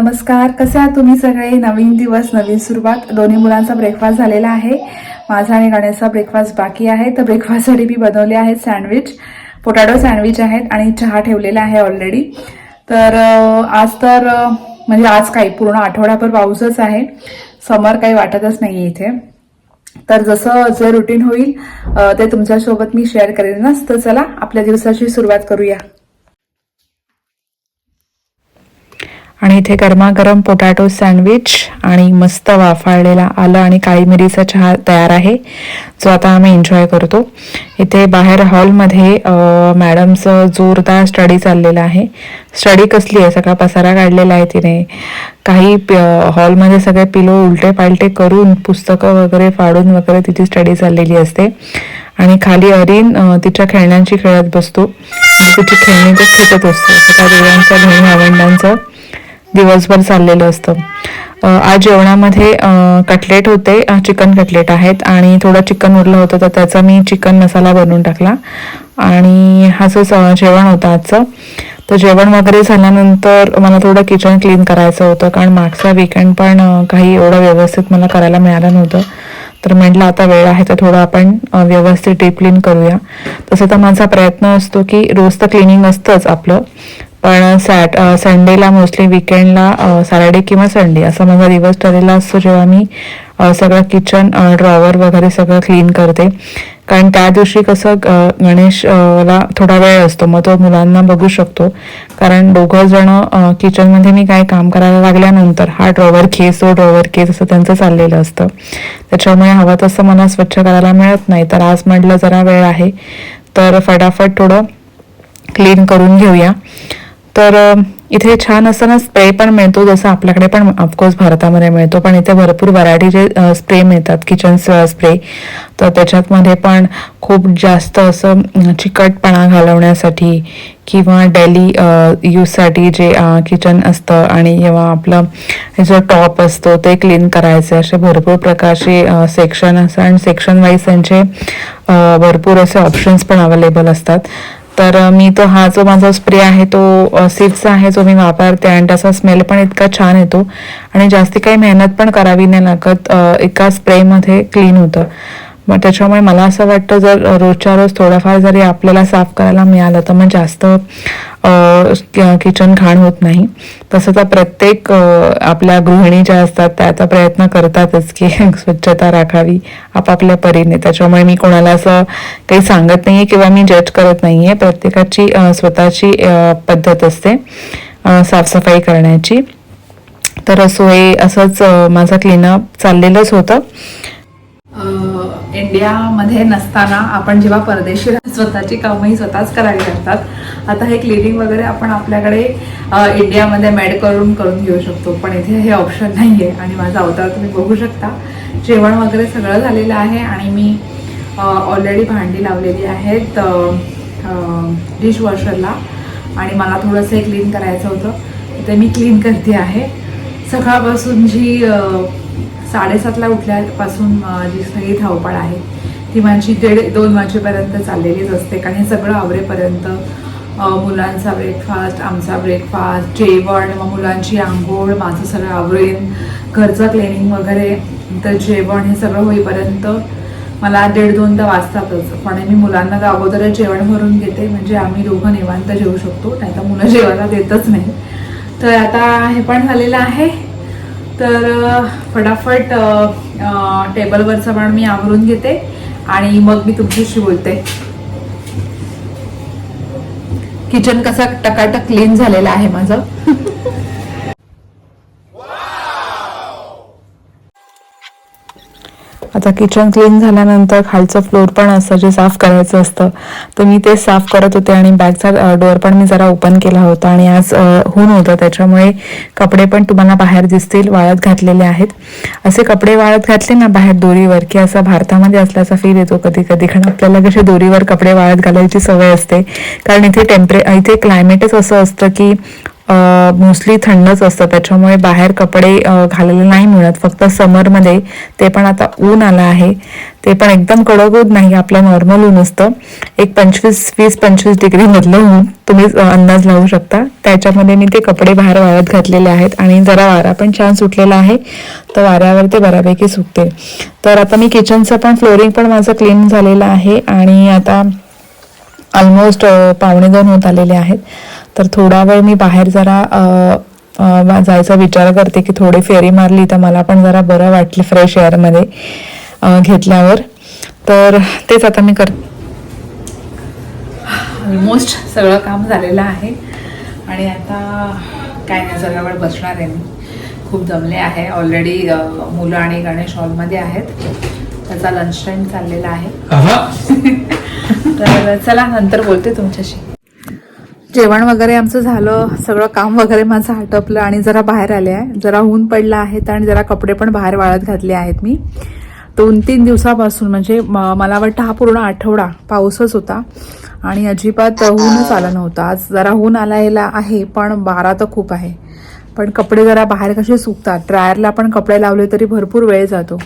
नमस्कार कसे आहात तुम्ही सगळे? नवीन दिवस नवीन सुरुवात. दोन्ही मुलांचा ब्रेकफास्ट झालेला आहे. माझा आणि गाण्याचा ब्रेकफास्ट बाकी आहे. तर ब्रेकफास्टसाठी मी बनवले आहेत सँडविच पोटॅटो सँडविच आहेत आणि चहा ठेवलेला आहे ऑलरेडी तर आज तर म्हणजे आज काही पूर्ण आठवडाभर पाऊसच आहे. समर काही वाटतच नाही इथे. तर जसं जे रुटीन होईल ते तुमच्यासोबत मी शेअर करेनच तर चला आपल्या दिवसाची सुरुवात करूया. आणि इथे गरमागरम पोटॅटो सँडविच आणि मस्त वाफाळलेला आलं आणि काळी मिरीचा चहा तयार आहे जो आता आम्ही एन्जॉय करतो. इथे बाहेर हॉलमध्ये मॅडमचं जोरदार स्टडी चाललेला आहे. स्टडी कसली आहे? सगळा पसारा काढलेला आहे तिने. काही हॉलमध्ये सगळे पिलो उलटे पालटे करून पुस्तकं वगैरे फाडून वगैरे तिची स्टडी चाललेली असते. आणि खाली अरीन तिच्या खेळण्यांची खेळत बसतो. आणि तिची खेळणी तो खेळत असतो सगळ्या दोघांचं घेऊन आवंडांचं दिवसभर चाललेलं असतं. आज जेवणामध्ये कटलेट होते चिकन कटलेट आहेत आणि थोडं चिकन उरलं होतं तर त्याचा मी चिकन मसाला बनवून टाकला. आणि असंच जेवण होतं आजचं तर जेवण वगैरे झाल्यानंतर मला थोडं किचन क्लीन करायचं होतं कारण मागचा वीकेंड पण काही एवढं व्यवस्थित मला करायला मिळालं नव्हतं. तर म्हटलं आता वेळ आहे तर थोडं आपण व्यवस्थित डीप क्लीन करूया. तसं तर माझा प्रयत्न असतो की रोज तर क्लिनिंग असतंच आपलं. पण सॅट संडेला मोस्टली विकेंडला सॅटर्डे किंवा संडे असा माझा दिवस ठरलेला असतो जेव्हा मी सगळं किचन ड्रॉवर वगैरे सगळं क्लीन करते. कारण त्या दिवशी कसं गणेशला थोडा वेळ असतो मग तो मुलांना बघू शकतो. कारण दोघं जण किचनमध्ये मी काय काम करायला लागल्यानंतर हा ड्रॉवर केस तो ड्रॉवर केस असं त्यांचं चाललेलं असतं. त्याच्यामुळे हवं तसं मला स्वच्छ करायला मिळत नाही. तर आज म्हटलं जरा वेळ आहे. तर फटाफट थोडं क्लीन करून घेऊया. तर इथे छान असताना ना स्प्रे पण मिळतो जसं आपल्याकडे पण ऑफकोर्स भारतामध्ये मिळतो पण इथे भरपूर व्हरायटीचे स्प्रे मिळतात किचन स्प्रे तर त्याच्यातमध्ये पण खूप जास्त असं चिकटपणा घालवण्यासाठी किंवा डेली यूजसाठी जे किचन असतं आणि जेव्हा आपलं हे जो टॉप असतो ते क्लीन करायचे असे भरपूर प्रकारचे सेक्शन असं आणि सेक्शन वाईज त्यांचे भरपूर असे ऑप्शन्स पण अवेलेबल असतात. तर मी तो हा जो माझा स्प्रे आहे तो सिल्कचा आहे जो मी वापरते आणि त्याचा स्मेल पण इतका छान येतो आणि जास्ती काही मेहनत पण करावी नाही लागत एका स्प्रेमध्ये क्लीन होतं. मग त्याच्यामुळे मला असं वाटतं जर रोजच्या रोज थोडंफार जरी आपल्याला साफ करायला मिळालं तर मग जास्त किचन घाण होत नाही. तसं तर प्रत्येक आपल्या गृहिणी ज्या असतात त्या प्रयत्न करतातच की स्वच्छता राखावी आपापल्या परीने. त्याच्यामुळे मी कोणाला असं काही सांगत नाही आहे किंवा मी जज करत नाही आहे प्रत्येकाची स्वतःची पद्धत असते साफसफाई करण्याची. तर असो हे असंच माझं क्लीनअप चाललेलंच होतं. इंडियामध्ये नसताना आपण जेव्हा परदेशी स्वतःची कामंही स्वतःच करावी लागतात. आता हे क्लिनिंग वगैरे आपण आपल्याकडे इंडियामध्ये मेड करून करून घेऊ शकतो. पण इथे हे ऑप्शन नाही आहे आणि माझा अवतार तुम्ही बघू शकता. जेवण वगैरे सगळं झालेलं आहे आणि मी ऑलरेडी भांडी लावलेली आहेत डिशवॉशरला आणि मला थोडंसं हे क्लीन करायचं होतं. ते मी क्लीन करते आहे. सकाळपासून जी साडेसातला उठल्यापासून जी सगळी धावपळ आहे ती माझी दीड दोन वाजेपर्यंत चाललेलीच असते. कारण हे सगळं आवरेपर्यंत मुलांचा ब्रेकफास्ट आमचा ब्रेकफास्ट जेवण मग मुलांची आंघोळ माझं सगळं आवरेन घरचं क्लिनिंग वगैरे तर जेवण हे सगळं होईपर्यंत मला दीड दोनदा वाजतातच. पण मी मुलांना तर अगोदरच जेवण भरून घेते. म्हणजे आम्ही दोघं निवांत जेवू शकतो. नाही तर मुलं जेवायला देतच नाही. तर आता हे पण झालेलं आहे. तर फटाफट टेबलवरचं पण मी आवरून घेते आणि मग मी तुमच्याशी बोलते. किचन कसा टकाटक क्लीन झालेला आहे माझं. आता किचन क्लीन झाल्यानंतर खालचं फ्लोर पण असतं जे साफ करायचं असतं तर मी ते साफ करत होते आणि बॅगचा डोअर पण मी जरा ओपन केला होता आणि आज होऊन होतं. त्याच्यामुळे कपडे पण तुम्हाला बाहेर दिसतील वाळत घातलेले आहेत. असे कपडे वाळत घातले ना बाहेर दोरीवर की असा भारतामध्ये असल्याचा फील येतो कधी कधी. कारण आपल्याला कसे दोरीवर कपडे वाळत घालायची सवय असते. कारण इथे टेम्परे इथे क्लायमेटच असं असतं की मोस्टली थंडच असतं. त्याच्यामुळे बाहेर कपडे घालायला नाही मिळत. फक्त समरमध्ये ते पण आता ऊन आलं आहे. ते पण एकदम कडक ऊन नाही आपलं नॉर्मल ऊन असतं. एक पंचवीस वीस पंचवीस डिग्रीमधलं ऊन तुम्ही अंदाज लावू शकता. त्याच्यामध्ये मी ते कपडे बाहेर वाळत घातलेले आहेत आणि जरा वारा पण छान सुटलेला आहे. तर वाऱ्यावर ते बऱ्यापैकी सुकते. तर आता मी किचनचं पण फ्लोरिंग पण माझं क्लीन झालेलं आहे आणि आता ऑलमोस्ट पावणे दोन होत आलेले आहेत. तर थोडा वेळ मी बाहेर जरा जायचा विचार करते की थोडी फेरी मारली तर मला पण जरा बरं वाटलं फ्रेश एअरमध्ये घेतल्यावर. तर तेच आता मी कर ऑलमोस्ट सगळं काम झालेलं आहे. आणि आता काय नाही जरा वेळ बसणार आहे मी. खूप दमले आहे. ऑलरेडी मुलं आणि गणेश हॉलमध्ये आहेत. त्याचा लंच टाईम चाललेला आहे. तर चला नंतर बोलते तुमच्याशी. जेवण वगैरे आमचं झालं सगळं काम वगैरे माझं आटपलं आणि जरा बाहेर आले आहे. जरा ऊन पडलं आहे आणि जरा कपडे पण बाहेर वाळत घातले आहेत मी. दोन तीन दिवसापासून म्हणजे म- मला वाटतं हा पूर्ण आठवडा पाऊसच होता आणि अजिबात ऊनच आला नव्हता. आज जरा ऊन आलायला आहे पण बारा तर खूप आहे. पण कपडे जरा बाहेर कसे सुकतात? ड्रायरला पण कपडे लावले तरी भरपूर वेळ जातो.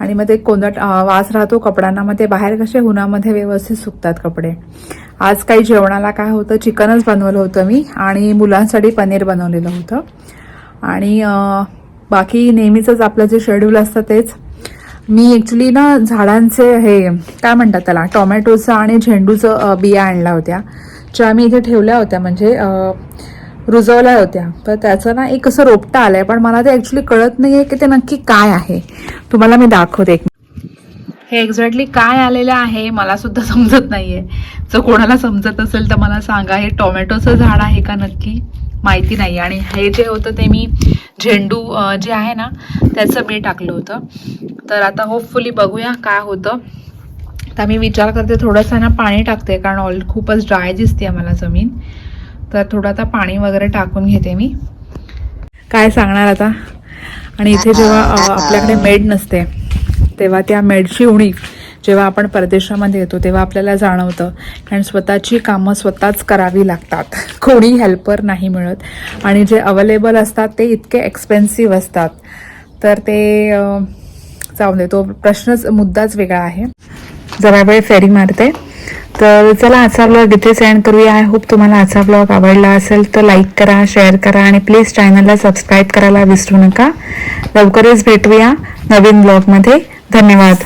आणि मग ते कोंदट वास राहतो कपड्यांना मग ते बाहेर कसे उन्हामध्ये व्यवस्थित सुकतात कपडे. आज काही जेवणाला काय होतं चिकनच बनवलं होतं मी आणि मुलांसाठी पनीर बनवलेलं होतं. आणि बाकी नेहमीचंच आपलं जे शेड्यूल असतं तेच. मी ॲक्च्युली ना झाडांचे हे काय म्हणतात त्याला टोमॅटोचं आणि झेंडूचं बिया आणल्या होत्या. ज्या मी इथे ठेवल्या होत्या म्हणजे रुजवल्या होत्या. तर त्याचं ना एक असं रोपटं आहे पण मला ते ॲक्च्युली कळत नाही आहे की ते नक्की काय आहे. तुम्हाला मी दाखवते एक हे एक्झॅक्टली काय आलेलं आहे मला सुद्धा समजत नाहीये. जर कोणाला समजत असेल तर मला सांगा हे टोमॅटोचं झाड आहे का नक्की? माहिती नाही आणि हे जे होतं ते मी झेंडू जे आहे ना त्याचं मी टाकलं होतं. तर आता होपफुली बघूया काय होतं. तर मी विचार करते थोडंसं ना पाणी टाकते कारण ऑल खूपच ड्राय दिसते मला जमीन. तर थोडं आता पाणी वगैरे टाकून घेते मी. काय सांगणार आता? आणि इथे जेव्हा आपल्याकडे मेड नसते. तेव्हा त्या मेडची उणीव जेव्हा आपण परदेशामध्ये येतो तेव्हा आपल्याला जाणवतं. कारण स्वतःची कामं स्वतःच करावी लागतात. कोणी हेल्पर नाही मिळत. आणि जे अवेलेबल असतात ते इतके एक्सपेन्सिव्ह असतात. तर ते जाऊ दे तो प्रश्नच मुद्दाच वेगळा आहे. जरा वेळ फेरी मारते. तर चला आजचा ब्लॉग इथेच एंड करूया. आय होप तुम्हाला आजचा ब्लॉग आवडला असेल तर लाईक करा शेअर करा आणि प्लीज चॅनलला सबस्क्राईब करायला विसरू नका. लवकरच भेटूया नवीन ब्लॉगमध्ये धन्यवाद.